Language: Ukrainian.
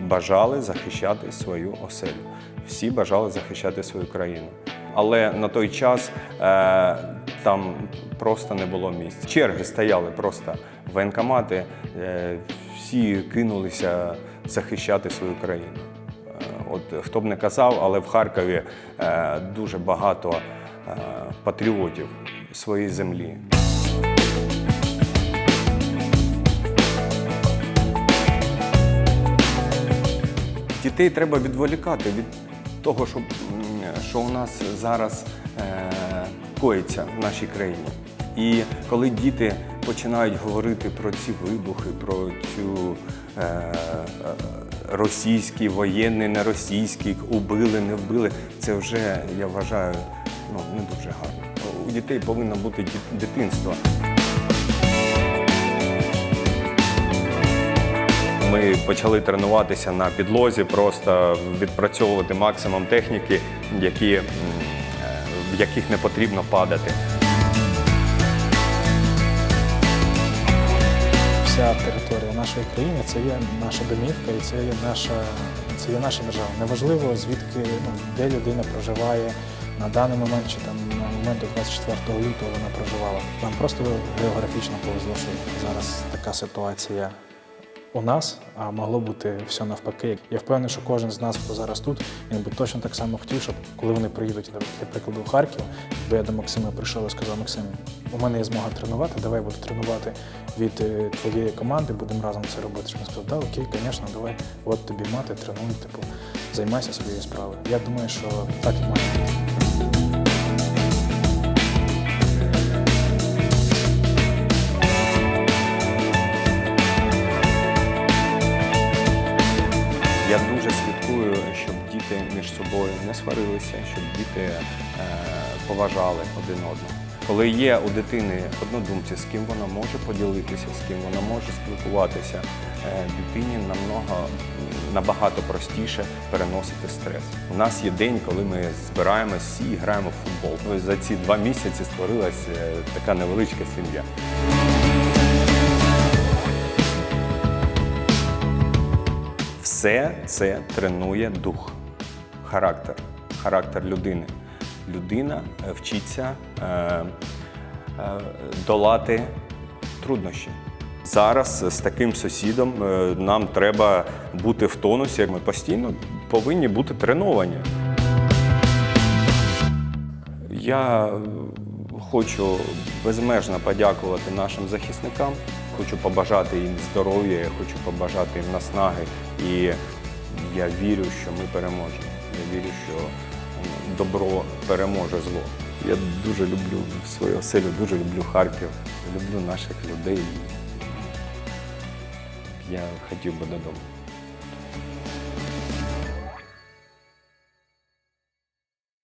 бажали захищати свою оселю. Всі бажали захищати свою країну. Але на той час е, там просто не було місць. Черги стояли просто воєнкомати, е, всі кинулися захищати свою країну. Е, От хто б не казав, але в Харкові е, дуже багато е, патріотів своєї землі. Дітей треба відволікати від того, що, що у нас зараз е, коїться в нашій країні. І коли діти починають говорити про ці вибухи, про цю е, е, російський, воєнний, не російський, убили, не вбили, це вже, я вважаю, ну, не дуже гарно. У дітей повинно бути дитинство. Ми почали тренуватися на підлозі, просто відпрацьовувати максимум техніки, які, е, в яких не потрібно падати. Вся територія нашої країни це є наша домівка і це є наша, це є наша держава. Неважливо звідки ну, де людина проживає на даний момент чи там на момент 24 лютого вона проживала. Нам просто географічно повезло, що зараз така ситуація у нас, а могло бути все навпаки. Я впевнений, що кожен з нас, хто зараз тут, він би точно так само хотів, щоб коли вони приїдуть, для прикладу, в Харків, якби я до Максима прийшов і сказав, Максим, у мене є змога тренувати, давай буду тренувати від е, твоєї команди, будемо разом це робити. Щоб він сказав, да, окей, звісно, давай, от тобі мати, тренуй, типу, займайся своєю справою. Я думаю, що так і має бути. Я дуже слідкую, щоб діти між собою не сварилися, щоб діти е, поважали один одного. Коли є у дитини однодумці, з ким вона може поділитися, з ким вона може спілкуватися, е, дитині намного набагато простіше переносити стрес. У нас є день, коли ми збираємось всі і граємо в футбол. За ці два місяці створилась е, така невеличка сім'я. Все це тренує дух, характер, характер людини. Людина е, вчиться е, е, долати труднощі. Зараз з таким сусідом е, нам треба бути в тонусі. Ми постійно повинні бути треновані. Я хочу безмежно подякувати нашим захисникам. Хочу побажати їм здоров'я, я хочу побажати їм наснаги. І я вірю, що ми переможемо. Я вірю, що добро переможе зло. Я дуже люблю свою оселю, дуже люблю Харків, люблю наших людей. Я хотів би додому.